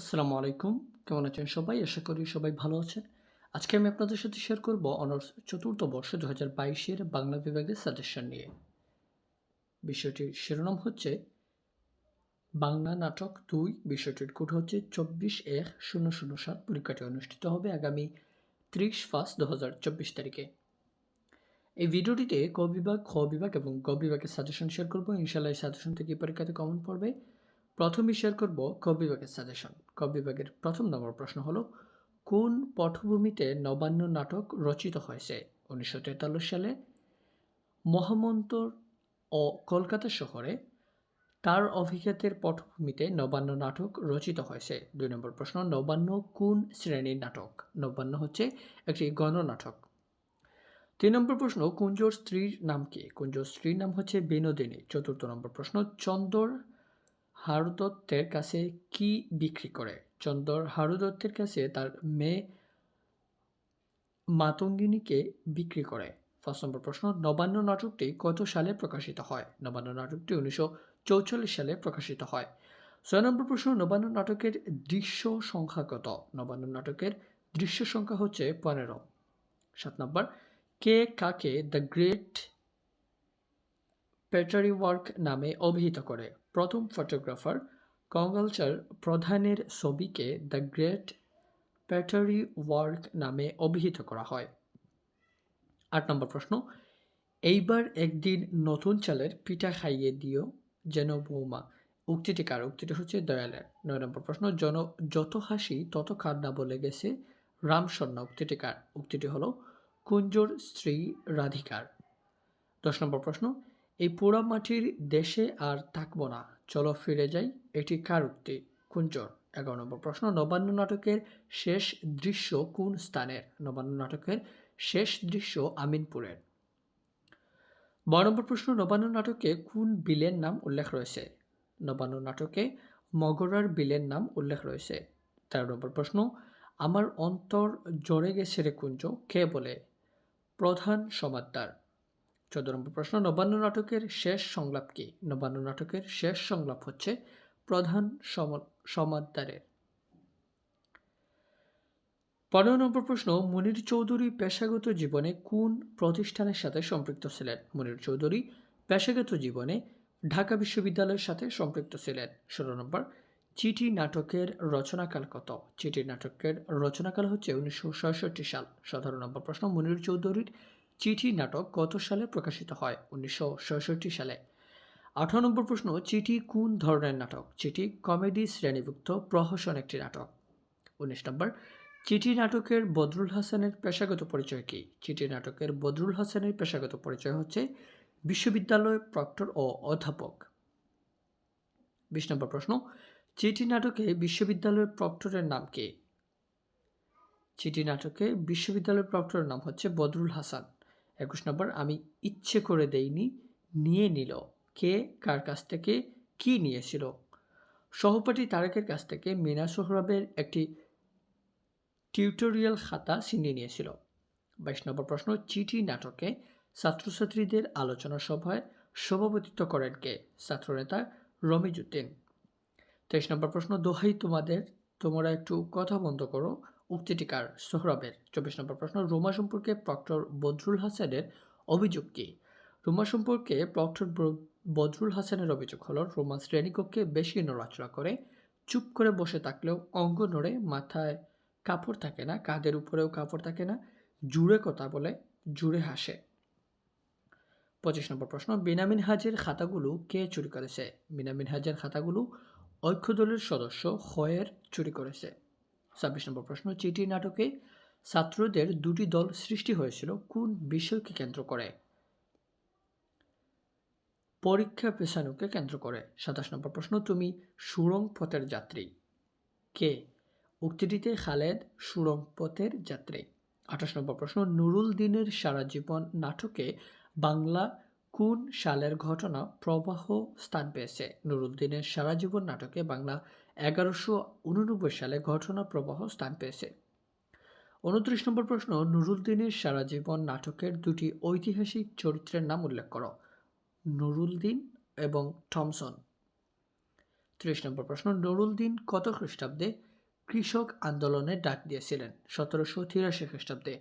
আসসালামু আলাইকুম। কেমন আছেন সবাই? আশা করি সবাই ভালো আছেন। আজকে আমি আপনাদের সাথে শেয়ার করব অনার্স চতুর্থ বর্ষ দু হাজার বাইশের বাংলা বিভাগের সাজেশন নিয়ে। বিষয়টির শিরোনাম হচ্ছে, বাংলা নাটক দুই, বিষয়টির কোড হচ্ছে চব্বিশ এক শূন্য শূন্য সাত। পরীক্ষাটি অনুষ্ঠিত হবে আগামী ত্রিশ ফার্স্ট দু হাজার চব্বিশ তারিখে। এই ভিডিওটিতে ক বিভাগ, খ বিভাগ এবং গ বিভাগের সাজেশন শেয়ার করব। ইনশাল্লাহ এই সাজেশন থেকে পরীক্ষাতে কমন পড়বে। প্রথমে শেয়ার করব ক বিভাগের সাজেশন ক বিভাগের প্রথম নম্বর প্রশ্ন হলো, কোন পটভূমিতে নবান্ন নাটক রচিত হয়েছে? উনিশশো তেতাল্লিশ সালে মহামন্তর ও কলকাতা শহরে তার অভিজ্ঞতার পটভূমিতে নবান্ন নাটক রচিত হয়েছে। দুই নম্বর প্রশ্ন, নবান্ন কোন শ্রেণির নাটক? নবান্ন হচ্ছে একটি গণনাটক। তিন নম্বর প্রশ্ন, কুঞ্জর স্ত্রীর নাম কি? কুঞ্জর স্ত্রীর নাম হচ্ছে বিনোদিনী। চতুর্থ নম্বর প্রশ্ন, চন্দর হারুদত্তের কাছে কি বিক্রি করে? চন্দর হারুদত্তের কাছে তার মেয়ে মাতঙ্গিনীকে বিক্রি করে। ফার্স্ট নম্বর প্রশ্ন, নবান্ন নাটকটি কত সালে প্রকাশিত হয়? নবান্ন নাটকটি উনিশশো চৌচল্লিশ সালে প্রকাশিত হয়। ছয় নম্বর প্রশ্ন, নবান্ন নাটকের দৃশ্য সংখ্যা কত? নবান্ন নাটকের দৃশ্য সংখ্যা হচ্ছে পনেরো। সাত নম্বর, কে কাকে দ্য গ্রেট পেটারি ওয়ার্ক নামে অভিহিত করে? প্রথম ফটোগ্রাফার কঙ্গালচার প্রধানের ছবিকে দ্য গ্রেট প্যাটারি ওয়ার্ক নামে অভিহিত করা হয়। আট নম্বর প্রশ্ন, এইবার একদিন নতুন চালের পিঠা খাইয়ে দিও যেন বৌমা। উক্তিটি কার? উক্তিটি হচ্ছে দয়ালের। নয় নম্বর প্রশ্ন, জন, যত হাসি তত কান্না বলে গেছে রামসন্না। উক্তিটি কার? উক্তিটি হলো, কুঞ্জর স্ত্রী রাধিকার। দশ নম্বর প্রশ্ন এই পোড়া মাটির দেশে আর থাকব না। চলো ফিরে যাই, এটি কার উক্তি? কুঞ্চর এগারো নম্বর প্রশ্ন, নবান্ন নাটকের শেষ দৃশ্য কোন স্থানের? নবান্ন নাটকের শেষ দৃশ্য আমিনপুরের। বারো নম্বর প্রশ্ন, নবান্ন নাটকে কোন বিলের নাম উল্লেখ রয়েছে? নবান্ন নাটকে মগরার বিলের নাম উল্লেখ রয়েছে। তেরো নম্বর প্রশ্ন, আমার অন্তর জড়ে গেছে রে কুঞ্জ কে বলে? প্রধান সমাদ্দার। চোদ্দ নম্বর প্রশ্ন, নবান্ন নাটকের শেষ সংলাপ কি? নবান্ন নাটকের শেষ সংলাপ হচ্ছে প্রধান সমাদ্দারের। পনেরো নম্বর প্রশ্ন, মনির চৌধুরী পেশাগত জীবনে কোন প্রতিষ্ঠানের সাথে সম্পৃক্ত ছিলেন? মনির চৌধুরী পেশাগত জীবনে ঢাকা বিশ্ববিদ্যালয়ের সাথে সম্পৃক্ত ছিলেন। ষোলো নম্বর, চিঠি নাটকের রচনাকাল কত? চিঠি নাটকের রচনাকাল হচ্ছে উনিশশো সাল। সতেরো নম্বর প্রশ্ন, মনির চৌধুরীর চিঠি নাটক কত সালে প্রকাশিত হয়? উনিশশো সালে। আঠারো নম্বর প্রশ্ন, চিঠি কোন ধরনের নাটক? চিঠি কমেডি শ্রেণীভুক্ত, প্রহসন একটি নাটক। উনিশ নম্বর, চিঠি নাটকের বদরুল হাসানের পেশাগত পরিচয় কী? চিঠি নাটকের বদরুল হাসানের পেশাগত পরিচয় হচ্ছে বিশ্ববিদ্যালয় প্রক্টর ও অধ্যাপক। বিশ নম্বর প্রশ্ন, চিঠি নাটকে বিশ্ববিদ্যালয়ের প্রক্টরের নাম কে? চিঠি নাটকে বিশ্ববিদ্যালয়ের প্রক্টরের নাম হচ্ছে বদরুল হাসান। একুশ নম্বর, আমি ইচ্ছে করে দেইনি, নিয়ে নিল। কে, কার কাছ থেকে, কি নিয়েছিল? সহপাঠী তারেকের কাছ থেকে মিনা সোহরাবের একটি টিউটোরিয়াল খাতা ছিনিয়ে নিয়েছিল। বাইশ নম্বর প্রশ্ন, চিঠি নাটকে ছাত্রছাত্রীদের আলোচনা সভায় সভাপতিত্ব করেন কে? ছাত্রনেতা রমিজুদ্দিন তেইশ নম্বর প্রশ্ন, দোহাই তোমাদের, তোমরা একটু কথা বন্ধ করো। উক্তিটি কার সোহরাবের চব্বিশ নম্বর প্রশ্ন, রোমা সম্পর্কে প্রক্টর বদরুল হাসানের অভিযোগ কী? রোমা সম্পর্কে প্রক্টর বদরুল হাসানের অভিযোগ হল, রোমা শ্রেণীকক্ষে বেশি নড়াচড়া করে, চুপ করে বসে থাকলেও অঙ্গ নড়ে মাথায় কাপড় থাকে না, কাঁধের উপরেও কাপড় থাকে না, জুড়ে কথা বলে, জুড়ে হাসে। পঁচিশ নম্বর প্রশ্ন, বিনামিন হাজের খাতাগুলো কে চুরি করেছে? বিনামিন হাজের খাতাগুলো ঐক্যদলের সদস্য হয়ের চুরি করেছে। ছাব্বিশ নম্বর প্রশ্ন, চিঠি নাটকে ছাত্রদের দুটি দল সৃষ্টি হয়েছিল, কোন বিষয়কে কেন্দ্র করে? পরীক্ষা পেছানোকে কেন্দ্র করে। সাতাশ নম্বর প্রশ্ন, তুমি সুরং পথের যাত্রী। কে? উক্তিটিতে খালেদ সুরং পথের যাত্রী। আঠাশ নম্বর প্রশ্ন, নুরুল দিনের সারা জীবন নাটকে বাংলা কোন সালের ঘটনা প্রবাহ স্থান পেয়েছে? নুরুদ্দিনের সারা জীবন নাটকে বাংলা এগারোশো উননব্বই সালে ঘটনা প্রবাহ স্থান পেয়েছে। উনত্রিশ নম্বর প্রশ্ন নুরুদ্দিনের সারা জীবন নাটকের দুটি ঐতিহাসিক চরিত্রের নাম উল্লেখ করো নুরুলদিন এবং থমসন। ত্রিশ নম্বর প্রশ্ন নুরুলদিন কত খ্রিস্টাব্দে কৃষক আন্দোলনে ডাক দিয়েছিলেন? সতেরোশো তিরাশি খ্রিস্টাব্দে।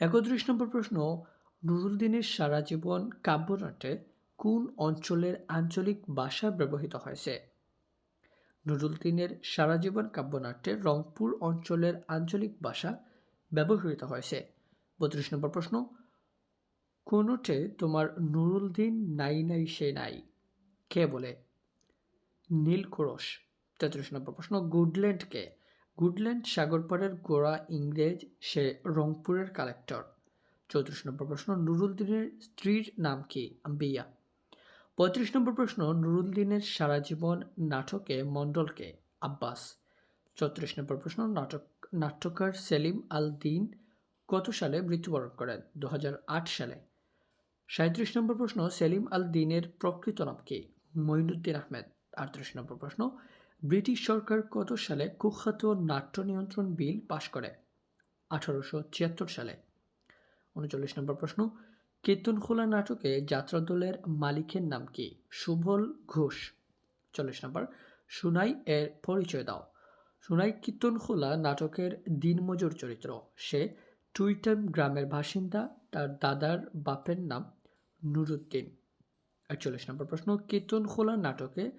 একত্রিশ নম্বর প্রশ্ন নুরুলদিনের সারা জীবন কাব্যনাট্যে কোন অঞ্চলের আঞ্চলিক ভাষা ব্যবহৃত হয়েছে? নুরুলদিনের সারা জীবন কাব্যনাট্যে রংপুর অঞ্চলের আঞ্চলিক ভাষা ব্যবহৃত হয়েছে। বত্রিশ নম্বর প্রশ্ন, কোনোটে তোমার নুরুলদিন নাই নাই সে নাই? কে বলে? নীল কোরস তেত্রিশ নম্বর প্রশ্ন, গুডল্যান্ড কে? গুডল্যান্ড সাগরপাড়ের গোড়া ইংরেজ, সে রংপুরের কালেক্টর। চৌত্রিশ নম্বর প্রশ্ন নুরুলদিনের স্ত্রীর নাম কি? বিয়া পঁয়ত্রিশ নম্বর প্রশ্ন নুরুলদিনের সারা জীবন নাটকে মণ্ডলকে আব্বাস। চৌত্রিশ নম্বর প্রশ্ন, নাটক, নাট্যকার সেলিম আল দিন কত সালে মৃত্যুবরণ করেন? দুহাজার আট সালে। সাঁত্রিশ নম্বর প্রশ্ন, সেলিম আল দিনের প্রকৃত নাম কি? মঈনুদ্দিন আহমেদ। আটত্রিশ নম্বর প্রশ্ন, ব্রিটিশ সরকার কত সালে কুখ্যাত নাট্য নিয়ন্ত্রণ বিল পাশ করে? আঠারোশো ছিয়াত্তর সালে। উনচল্লিশ নম্বর প্রশ্ন কীর্তনখোলা নাটকে যাত্রা দলের মালিকের নাম কি? সুবল ঘোষ। চল্লিশ নম্বর। সুনাই এর পরিচয় দাও। সুনাই কীর্তনখোলা নাটকের দিনমজুর চরিত্র। সে টুইটাম গ্রামের বাসিন্দা, তার দাদার বাপের নাম নুরুদ্দিন। একচল্লিশ নম্বর প্রশ্ন কীর্তনখোলা নাটকে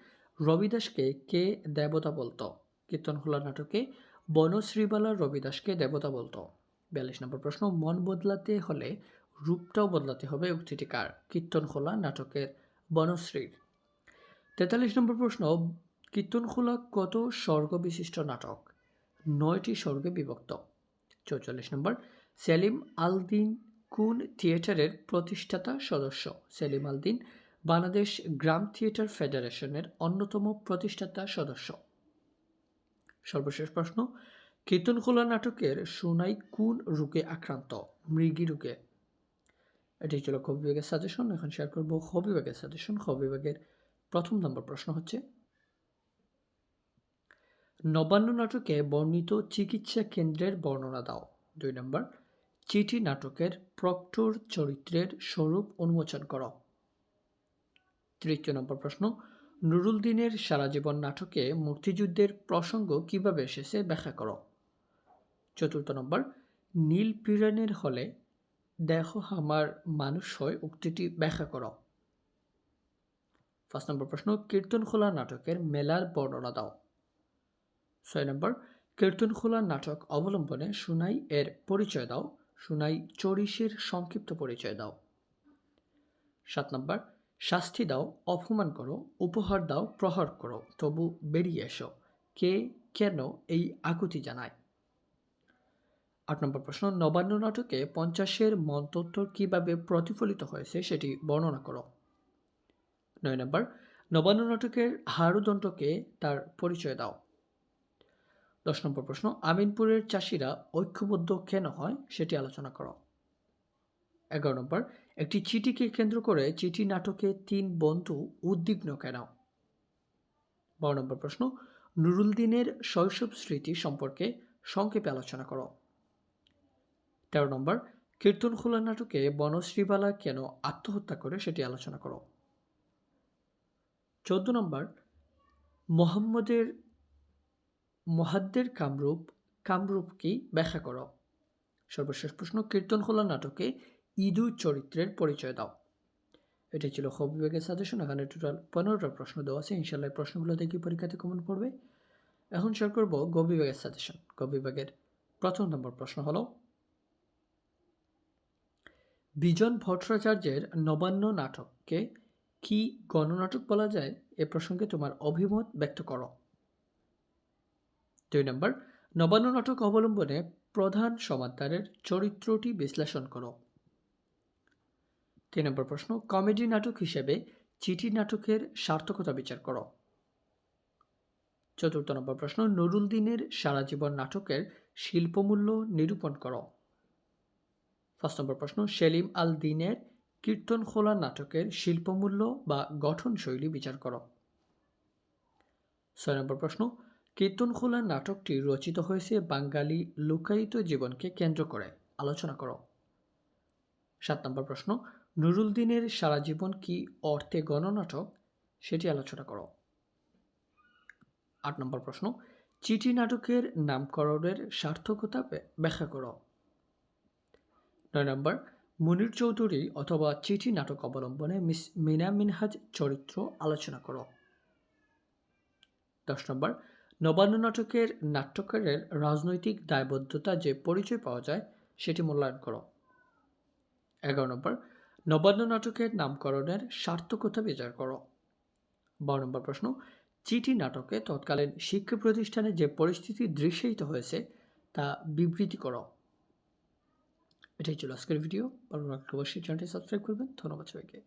রবিদাসকে কে দেবতা বলতো? কীর্তনখোলা নাটকে বনশ্রীবালা রবিদাসকে দেবতা বলতো। বিয়াল্লিশ নম্বর প্রশ্ন, মন বদলাতে হলে রূপটাও বদলাতে হবে উক্তিটি কার? কীর্তনখোলা নাটকের বনশ্রীর। তেতাল্লিশ নম্বর প্রশ্ন কীর্তনখোলা কত স্বর্গ বিশিষ্ট নাটক? নয়টি স্বর্গে বিভক্ত। চৌচল্লিশ নম্বর, সেলিম আলদিন কোন থিয়েটারের প্রতিষ্ঠাতা সদস্য? সেলিম আলদিন বাংলাদেশ গ্রাম থিয়েটার ফেডারেশনের অন্যতম প্রতিষ্ঠাতা সদস্য। সর্বশেষ প্রশ্ন কীর্তনখোলা নাটকের সুনাই কোন রোগে আক্রান্ত? মৃগী রোগে এটি ছিল খ বিভাগের সাজেশন এখন শেয়ার করব খ বিভাগের সাজেশন খ বিভাগের প্রথম নম্বর প্রশ্ন হচ্ছে, নবান্ন নাটকে বর্ণিত চিকিৎসা কেন্দ্রের বর্ণনা দাও। দুই নম্বর চিঠি নাটকের প্রক্টর চরিত্রের স্বরূপ উন্মোচন করো। তৃতীয় নম্বর প্রশ্ন নুরুল দিনের সারা জীবন নাটকে মুক্তিযুদ্ধের প্রসঙ্গ কীভাবে এসেছে ব্যাখ্যা করো। চতুর্থ নম্বর নীল পিরানের হলে দেহ আমার মানুষ হয় উক্তিটি ব্যাখ্যা করো। ফার্স্ট নম্বর প্রশ্ন, কীর্তনখোলা নাটকের মেলার বর্ণনা দাও। ছয় নম্বর, কীর্তনখোলা নাটক অবলম্বনে সুনাই এর পরিচয় দাও। সুনাই চরিসের সংক্ষিপ্ত পরিচয় দাও। সাত নম্বর, শাস্তি দাও, অপমান করো, উপহার দাও, প্রহার করো, তবু বেরিয়ে এসো। কে কেন এই আকুতি জানায়? আট নম্বর প্রশ্ন, নবান্ন নাটকে পঞ্চাশের মন্তোত্তর কীভাবে প্রতিফলিত হয়েছে সেটি বর্ণনা করো। নয় নম্বর, নবান্ন নাটকের হারুদণ্ডকে তার পরিচয় দাও। দশ নম্বর প্রশ্ন, আমিনপুরের চাষিরা ঐক্যবদ্ধ কেন হয় সেটি আলোচনা করো। এগারো নম্বর, একটি চিঠিকে কেন্দ্র করে চিঠি নাটকে তিন বন্ধু উদ্বিগ্ন কেন? বারো নম্বর প্রশ্ন নুরুলদিনের শৈশব স্মৃতি সম্পর্কে সংক্ষেপে আলোচনা করো। তেরো নম্বর, কীর্তন খোলা নাটকে বনশ্রীবালা কেন আত্মহত্যা করে সেটি আলোচনা করো। চোদ্দ নম্বর, মোহাম্মদের মহাদ্দের কামরূপ কামরূপ কি ব্যাখ্যা করো। সর্বশেষ প্রশ্ন, কীর্তন খোলা নাটকে ইদু চরিত্রের পরিচয় দাও। এটাই ছিল খ বিভাগের সাজেশন এখানে টোটাল পনেরোটা প্রশ্ন দেওয়া আছে ইনশাল্লাহ প্রশ্নগুলো দেখি পরীক্ষাতে কমন পড়বে। এখন শেয়ার করব গ বিভাগের সাজেশন গ বিভাগের প্রথম নম্বর প্রশ্ন হলো বিজন ভট্টাচার্যের নবান্ন নাটককে কি গণনাটক বলা যায় এ প্রসঙ্গে তোমার অভিমত ব্যক্ত করো। দুই নম্বর, নবান্ন নাটক অবলম্বনে প্রধান সমান্তরের চরিত্রটি বিশ্লেষণ করো। তিন নম্বর প্রশ্ন, কমেডি নাটক হিসেবে চিঠি নাটকের সার্থকতা বিচার করো। চতুর্থ নম্বর প্রশ্ন, নুরুল দিনের সারা জীবন নাটকের শিল্পমূল্য নিরূপণ করো। ফার্স্ট নম্বর প্রশ্ন, সেলিম আল দিনের কীর্তন খোলা নাটকের শিল্পমূল্য বা গঠনশৈলী বিচার করো। ছয় নম্বর প্রশ্ন, কীর্তনখোলা নাটকটি রচিত হয়েছে বাঙালি লুকায়িত জীবনকে কেন্দ্র করে, আলোচনা করো। সাত নম্বর প্রশ্ন নুরুল দিনের সারা জীবন কি অর্থে গণনাটক? সেটি আলোচনা করো। আট নম্বর প্রশ্ন, চিঠি নাটকের নামকরণের সার্থকতা ব্যাখ্যা করো। নয় নম্বর, মুনির চৌধুরী অথবা চিঠি নাটক অবলম্বনে মিস মিনা মিনহাজ চরিত্র আলোচনা করো। দশ নম্বর, নবান্ন নাটকের নাট্যকারের রাজনৈতিক দায়বদ্ধতা যে পরিচয় পাওয়া যায়, সেটি মূল্যায়ন করো। এগারো নম্বর, নবান্ন নাটকের নামকরণের সার্থকতা বিচার করো। বারো নম্বর প্রশ্ন, চিঠি নাটকে তৎকালীন শিক্ষা প্রতিষ্ঠানে যে পরিস্থিতি দৃশ্যায়িত হয়েছে, তা বিবৃতি করো। এটাই ছিল আজকের ভিডিও লাগলে অবশ্যই চ্যানেলটি সাবস্ক্রাইব করবেন। ধন্যবাদ সবাইকে।